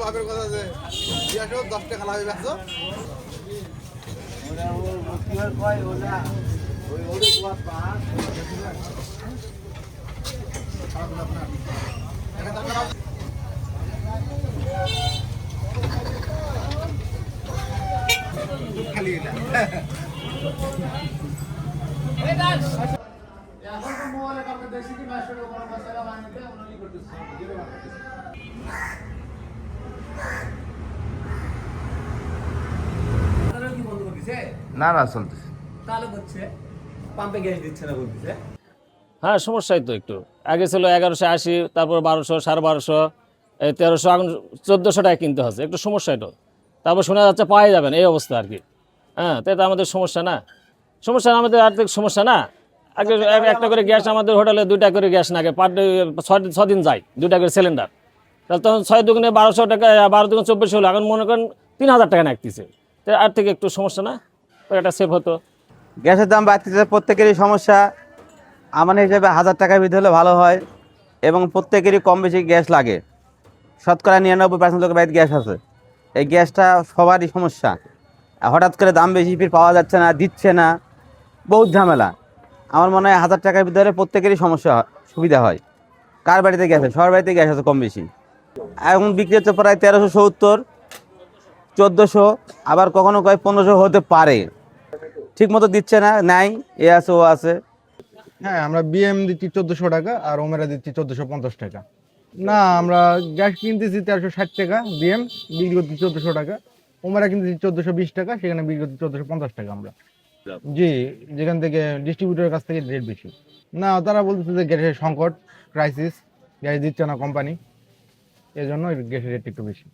বাপের কথা যে ইয়াসো দশ টাকা খালি এটা কি দিছে না না চলতেছে। তাহলে হচ্ছে পাম্পে গ্যাস দিচ্ছে না বলতেছে? হ্যাঁ সমস্যাই তো একটু। আগে ছিল এগারোশো আশি তারপর বারোশো সাড়ে বারোশো এই তেরোশো এখন চোদ্দোশো টাকা কিনতে হচ্ছে। একটু সমস্যা তো। তারপর শোনা যাচ্ছে পাওয়া যাবে না এই অবস্থা আর কি। হ্যাঁ তো এটা আমাদের সমস্যা না। সমস্যা না, আমাদের আর্থিক সমস্যা না। একটা করে গ্যাস আমাদের হোটেলে দুইটা করে গ্যাস নাগে পার ডে ছয় ছদিন যায় দুইটা করে সিলিন্ডার। তাহলে তখন ছয় দুগুণে বারোশো টাকা বারো দুগুণ চব্বিশশো হলো এখন মনে করেন তিন হাজার টাকা নাকতেছে তো থেকে একটু সমস্যা না? তো একটা সেভ হতো। গ্যাসের দাম বাড়তেছে প্রত্যেকেরই সমস্যা। আমার হিসেবে হাজার টাকা ভিতরে হলে ভালো হয় এবং প্রত্যেকেরই কম বেশি গ্যাস লাগে। শতকরা নিরানব্বই পার্সেন্ট লোকের বাড়িতে গ্যাস আছে। এই গ্যাসটা সবারই সমস্যা। আর হঠাৎ করে দাম বেশি ফির পাওয়া যাচ্ছে না দিচ্ছে না। বহুত ঝামেলা। আমার মনে হয় হাজার টাকার ভিতরে প্রত্যেকেরই সমস্যা সুবিধা হয়। কার বাড়িতে গ্যাস আছে? সবার বাড়িতে গ্যাস আছে কম বেশি। এখন বিক্রি হচ্ছে প্রায় তেরোশো সত্তর, চোদ্দোশো, আবার কখনো কয় পনেরোশো হতে পারে। ঠিক মতো দিচ্ছে না, নাই, এ আছে, ও আছে। হ্যাঁ আমরা বিএম দিচ্ছি চোদ্দশো টাকা আর ওমেরা দিচ্ছি চোদ্দশো পঞ্চাশ টাকা। না, আমরা গ্যাস কিনতেছি তেরোশো ষাট টাকা বিএম বিক্রি করছি চোদ্দশো টাকা। ওমেরা কিনতেছি চোদ্দশো বিশ টাকা, সেখানে বিক্রি করছি চোদ্দশো পঞ্চাশ টাকা আমরা। জি, যেখান থেকে ডিস্ট্রিবিউটরের কাছ থেকে রেট বেশি। না, তারা বলতেছে যে গ্যাসের সংকট ক্রাইসিস গ্যাস দিচ্ছে না কোম্পানি এই জন্য গ্যাসের রেট একটু বেশি।